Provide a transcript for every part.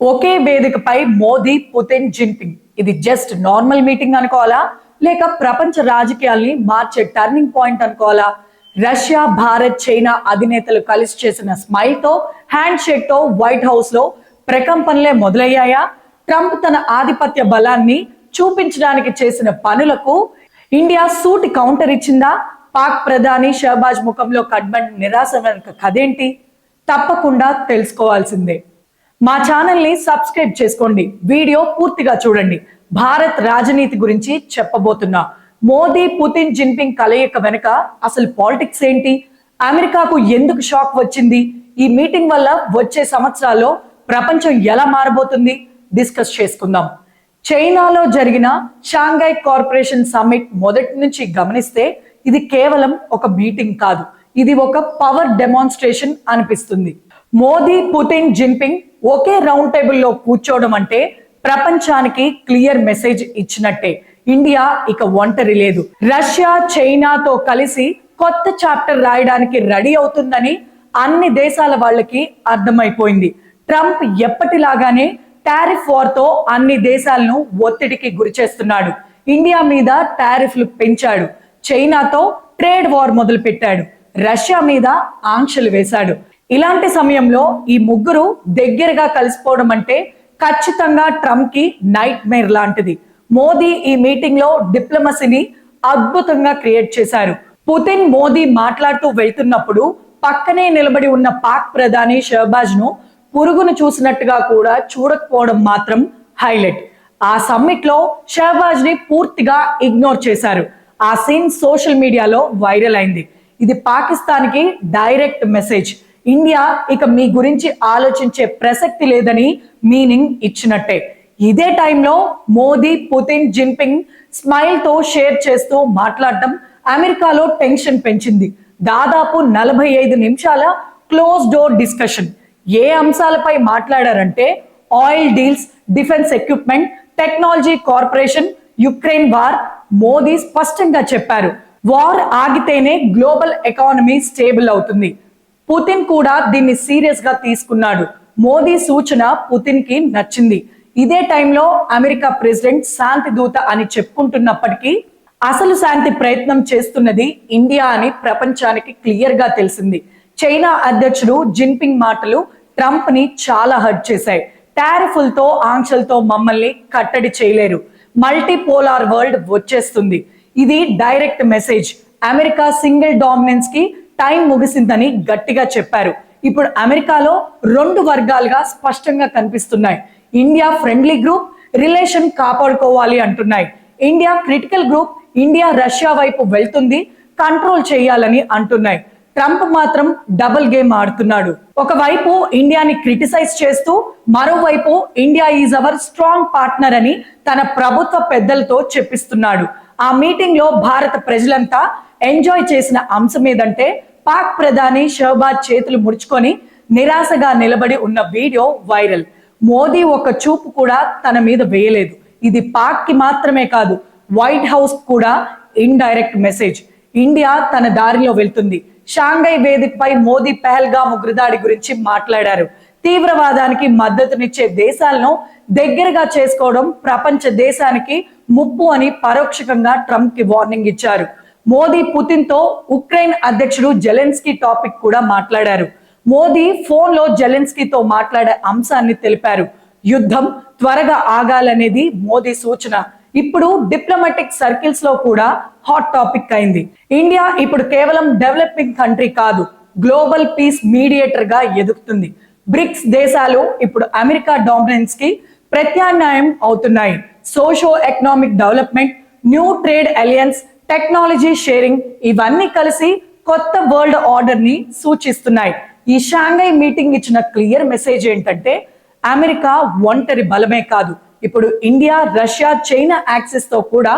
ఒకే వేదికపై Modi Putin Jinping. ఇది just normal meeting అనుకోవాలా? లేక ప్రపంచ రాజకీయాల్ని మార్చే టర్నింగ్ పాయింట్ అనుకోవాలా? రష్యా భారత్ చైనా అధినేతలు కలిసి చేసిన స్మైల్తో హ్యాండ్ షేక్తో వైట్ హౌస్లో ప్రకంపనలే మొదలయ్యాయా? ట్రంప్ తన ఆధిపత్య బలాన్ని చూపించడానికి చేసిన పనులకు ఇండియా సూటి కౌంటర్ ఇచ్చిందా? పాక్ ప్రధాని షహబాజ్ ముఖంలో కడ్బండ్ నిరాశ వెనుక కథేంటి? తప్పకుండా తెలుసుకోవాల్సిందే. మా ఛానల్ని సబ్స్క్రైబ్ చేసుకోండి. వీడియో పూర్తిగా చూడండి. భారత్ రాజనీతి గురించి చెప్పబోతున్నా. మోదీ పుతిన్ జిన్పింగ్ కలయిక వెనుక అసలు పాలిటిక్స్ ఏంటి? అమెరికాకు ఎందుకు షాక్ వచ్చింది? ఈ మీటింగ్ వల్ల వచ్చే సంవత్సరాల్లో ప్రపంచం ఎలా మారబోతుంది? డిస్కస్ చేసుకుందాం. చైనాలో జరిగిన షాంఘై కార్పొరేషన్ సమ్మిట్ మొదటి నుంచి గమనిస్తే ఇది కేవలం ఒక మీటింగ్ కాదు. ఇది ఒక పవర్ డెమాన్స్ట్రేషన్ అనిపిస్తుంది. మోదీ పుతిన్ జిన్పింగ్ ఒకే రౌండ్ టేబుల్లో కూర్చోవడం అంటే ప్రపంచానికి క్లియర్ మెసేజ్ ఇచ్చినట్టే. ఇండియా ఇక ఒంటరి లేదు. రష్యా చైనాతో కలిసి కొత్త చాప్టర్ రాయడానికి రెడీ అవుతుందని అన్ని దేశాల వాళ్ళకి అర్థమైపోయింది. ట్రంప్ ఎప్పటిలాగానే టారిఫ్ వార్తో అన్ని దేశాలను ఒత్తిడికి గురి చేస్తున్నాడు. ఇండియా మీద టారిఫ్లు పెంచాడు. చైనాతో ట్రేడ్ వార్ మొదలు పెట్టాడు రష్యా మీద ఆంక్షలు వేశాడు. ఇలాంటి సమయంలో ఈ ముగ్గురు దగ్గరగా కలిసిపోవడం అంటే ఖచ్చితంగా ట్రంప్కి నైట్ మేర్ లాంటిది. మోదీ ఈ మీటింగ్లో డిప్లొమసీని అద్భుతంగా క్రియేట్ చేశారు. పుతిన్ మోదీ మాట్లాడుతూ వెళ్తున్నప్పుడు పక్కనే నిలబడి ఉన్న పాక్ ప్రధాని షహబాజ్ను పురుగును చూసినట్టుగా కూడా చూడకపోవడం మాత్రం హైలైట్ ఆ సమ్మిట్లో షహబాజ్ని పూర్తిగా ఇగ్నోర్ చేశారు. ఆ సీన్ సోషల్ మీడియాలో వైరల్ అయింది. ఇది పాకిస్తాన్కి డైరెక్ట్ మెసేజ్ ఇండియా ఇక మీ గురించి ఆలోచించే ప్రసక్తి లేదని మీనింగ్ ఇచ్చినట్టే. ఇదే టైంలో మోదీ పుతిన్ జిన్పింగ్ స్మైల్తో షేర్ చేస్తూ మాట్లాడటం అమెరికాలో టెన్షన్ పెంచింది. దాదాపు నలభై ఐదు నిమిషాల క్లోజ్ డోర్ డిస్కషన్. ఏ అంశాలపై మాట్లాడారంటే oil deals defence equipment technology corporation Ukraine war Modi స్పష్టంగా చెప్పారు. వార్ ఆగితేనే గ్లోబల్ ఎకానమీ స్టేబుల్ అవుతుంది. పుతిన్ కూడా దీన్ని సీరియస్గా తీసుకున్నాడు. మోదీ సూచన పుతిన్కి నచ్చింది. ఇదే టైంలో అమెరికా ప్రెసిడెంట్ శాంతి దూత అని చెప్పుకుంటున్నప్పటికీ అసలు శాంతి ప్రయత్నం చేస్తున్నది ఇండియా అని ప్రపంచానికి క్లియర్గా తెలిసింది. చైనా అధ్యక్షుడు జిన్పింగ్ మాటలు ట్రంప్ని చాలా హర్ట్ చేశాయి. టారిఫులతో ఆంక్షలతో మమ్మల్ని కట్టడి చేయలేరు. మల్టీపోలార్ వరల్డ్ వచ్చేస్తుంది. ఇది డైరెక్ట్ మెసేజ్. అమెరికా సింగిల్ డామినెన్స్కి టైం ముగిసిందని గట్టిగా చెప్పారు. ఇప్పుడు అమెరికాలో రెండు వర్గాలుగా స్పష్టంగా కనిపిస్తున్నాయి. ఇండియా ఫ్రెండ్లీ గ్రూప్ రిలేషన్ కాపాడుకోవాలి అంటున్నాయి. India critical group India Russia వైపు వెళ్తుంది కంట్రోల్ చేయాలని అంటున్నాయి. ట్రంప్ మాత్రం డబుల్ గేమ్ ఆడుతున్నాడు. ఒకవైపు ఇండియాని క్రిటిసైజ్ చేస్తూ మరోవైపు India is our strong partner అని తన ప్రభుత్వ పెద్దలతో చెప్పిస్తున్నాడు. ఆ మీటింగ్లో భారత ప్రజలంతా ఎంజాయ్ చేసిన అంశం ఏదంటే పాక్ ప్రధాని షహబాజ్ చేతులు ముడుచుకొని నిరాశగా నిలబడి ఉన్న వీడియో వైరల్. మోదీ ఒక చూపు కూడా తన మీద వేయలేదు. ఇది పాక్కి మాత్రమే కాదు వైట్ హౌస్ కూడా ఇండైరెక్ట్ మెసేజ్. ఇండియా తన దారిలో వెళ్తుంది. షాంఘై వేదికపై మోదీ పెహల్గా ఉగ్రదాడి గురించి మాట్లాడారు. తీవ్రవాదానికి మద్దతునిచ్చే దేశాలను దగ్గరగా చేసుకోవడం ప్రపంచ దేశానికి ముప్పు అని పరోక్షకంగా ట్రంప్కి వార్నింగ్ ఇచ్చారు. మోదీ పుతిన్తో ఉక్రెయిన్ అధ్యక్షుడు జెలెన్స్కీ టాపిక్ కూడా మాట్లాడారు. మోదీ ఫోన్లో జెలెన్స్కీతో మాట్లాడే అంశాన్ని తెలిపారు. యుద్ధం త్వరగా ఆగాలనేది మోదీ సూచన. ఇప్పుడు డిప్లొమాటిక్ సర్కిల్స్లో కూడా హాట్ టాపిక్ అయింది. ఇండియా ఇప్పుడు కేవలం డెవలపింగ్ కంట్రీ కాదు గ్లోబల్ పీస్ మీడియేటర్గా ఎదుగుతుంది. బ్రిక్స్ దేశాలు ఇప్పుడు అమెరికా డామినెన్స్కి ప్రత్యామ్నాయం అవుతున్నాయి. Socio economic development new trade alliance technology sharing ఇవన్నీ కలిసి కొత్త వరల్డ్ ఆర్డర్ని సూచిస్తున్నాయి. ఈ షాంఘై మీటింగ్ ఇచ్చిన క్లియర్ మెసేజ్ ఏంటంటే అమెరికా ఒంటరి బలమే కాదు. ఇప్పుడు ఇండియా రష్యా చైనా యాక్సిస్తో కూడా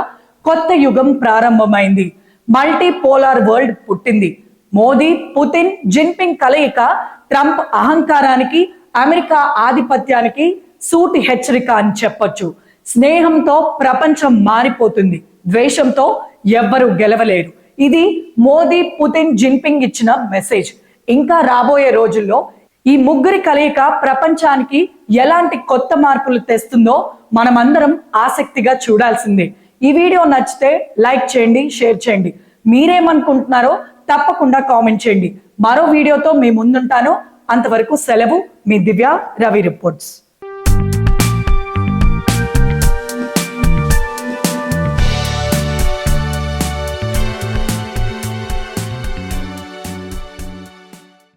కొత్త యుగం ప్రారంభమైంది. మల్టీ పోలార్ వరల్డ్ పుట్టింది. మోదీ పుతిన్ జిన్పింగ్ కలయిక ట్రంప్ అహంకారానికి అమెరికా ఆధిపత్యానికి సూటి హెచ్చరిక అని చెప్పొచ్చు. స్నేహంతో ప్రపంచం మారిపోతుంది. ద్వేషంతో ఎవ్వరు గెలవలేరు. ఇది మోదీ పుతిన్ జిన్పింగ్ ఇచ్చిన మెసేజ్. ఇంకా రాబోయే రోజుల్లో ఈ ముగ్గురి కలయిక ప్రపంచానికి ఎలాంటి కొత్త మార్పులు తెస్తుందో మనమందరం ఆసక్తిగా చూడాల్సిందే. ఈ వీడియో నచ్చితే లైక్ చేయండి షేర్ చేయండి. మీరేమనుకుంటున్నారో తప్పకుండా కామెంట్ చేయండి. మరో వీడియోతో మీ ముందుంటాను. అంతవరకు సెలవు. మీ దివ్య రవి రిపోర్ట్స్.